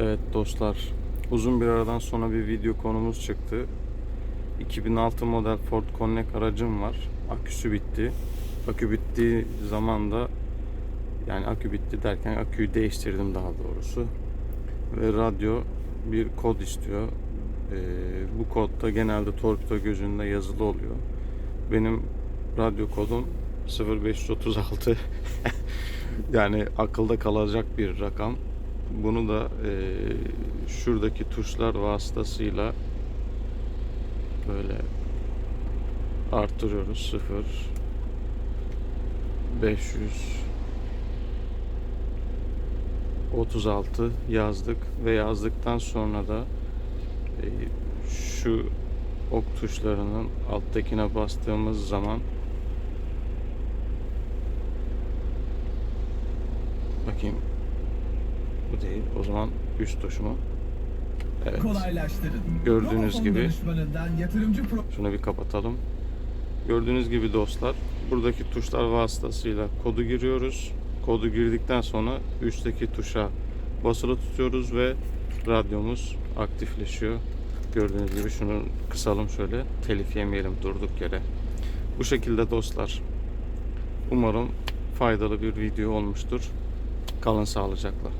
Evet dostlar, uzun bir aradan sonra bir video konumuz çıktı. 2006 model Ford Connect aracım var. Aküsü bitti. Akü bittiği zaman da yani akü bitti derken aküyü değiştirdim daha doğrusu. Ve radyo bir kod istiyor. Ee, bu kodda genelde torpido gözünde yazılı oluyor. Benim radyo kodum 0536 yani akılda kalacak bir rakam. Bunu da e, şuradaki tuşlar vasıtasıyla böyle arttırıyoruz. 0 500 36 yazdık ve yazdıktan sonra da e, şu ok tuşlarının alttakine bastığımız zaman bakayım bu değil. O zaman üst tuş mu? Evet. Kolaylaştırın. Gördüğünüz gibi- pro... Şunu bir kapatalım. Gördüğünüz gibi dostlar buradaki tuşlar vasıtasıyla kodu giriyoruz. Kodu girdikten sonra üstteki tuşa basılı tutuyoruz ve radyomuz aktifleşiyor. Gördüğünüz gibi şunu kısalım şöyle telif yemeyelim durduk yere. Bu şekilde dostlar. Umarım faydalı bir video olmuştur. Kalın sağlıcakla.